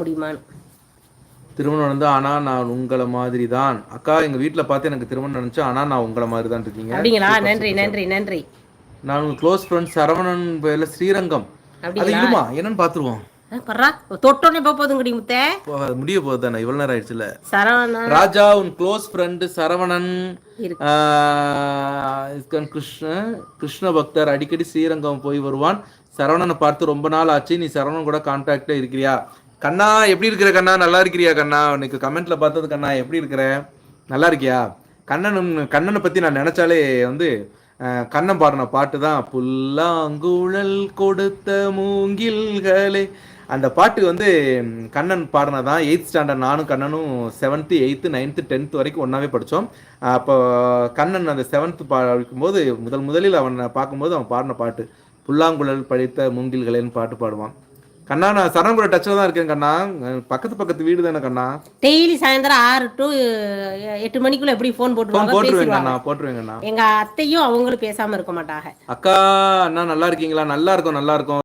முடியுமான்னு திருமணம் வந்து ஆனா நான் உங்களை மாதிரி தான் அக்கா எங்க வீட்ல பார்த்து எனக்கு திருமணம் நினைச்சு ஆனா நான் உங்களை மாதிரி தான் இருக்கீங்க. அப்படிங்களா? நன்றி நன்றி நன்றி. நான் உங்க க்ளோஸ் ஃப்ரெண்ட் சரவணன் பேர்ல ஸ்ரீரங்கம். அது இல்லுமா என்னன்னு பாத்துருவோம் ஆ, பர்றா. தொட்டோன்னே போக போதுங்கடி முத்தே. முடிய போகுது தானே? இவ்வளவு நேரம் ஆயிடுச்சுல. சரவணா ராஜா உன் க்ளோஸ் ஃப்ரெண்ட் சரவணன். கிருஷ்ண கிருஷ்ண பக்தர் அடிக்கடி ஸ்ரீரங்கம் போய் வருவான். சரவணனை பார்த்து ரொம்ப நாள் ஆச்சு. நீ சரவணன் கூட கான்டாக்ட்ல இருக்கிறியா? கண்ணா எப்படி இருக்கிற கண்ணா? நல்லா இருக்கிறியா கண்ணா? உனக்கு கமெண்ட்ல பார்த்தது கண்ணா எப்படி இருக்கிற? நல்லா இருக்கியா? கண்ணன் கண்ணனை பத்தி நான் நினைச்சாலே வந்து கண்ணன் பாடின பாட்டு தான் புல்லாங்குழல் கொடுத்த மூங்கில்களே. அந்த பாட்டு வந்து கண்ணன் கண்ணன் பாடினதான் எயித் ஸ்டாண்டர்ட் நானும் கண்ணனும் செவன்த்து எயித்து நைன்த்து டென்த் வரைக்கும் ஒன்றாவே படித்தோம் அப்போ கண்ணன் அந்த செவன்த்து படிக்கும்போது முதல் முதலில் அவனை பார்க்கும்போது அவன் பாடின பாட்டு புல்லாங்குழல் படித்த மூங்கில்களேன்னு பாட்டு பாடுவான். கண்ணா நான் சரணம் கூட டச்சில் தான் இருக்கேன் கண்ணா. பக்கத்து பக்கத்து வீடு தானே கண்ணா? டெய்லி சாயந்தரம் ஆறு டு எட்டு மணிக்குள்ள எப்படி ஃபோன் போட்டுருவாங்க போட்டுருவேன் கண்ணா போட்டுருவேன் கண்ணா. எங்க அத்தையும் அவங்களும் பேசாம இருக்க மாட்டாங்க. அக்கா அண்ணா நல்லா இருக்கீங்களா? நல்லா இருக்கும் நல்லா இருக்கும்.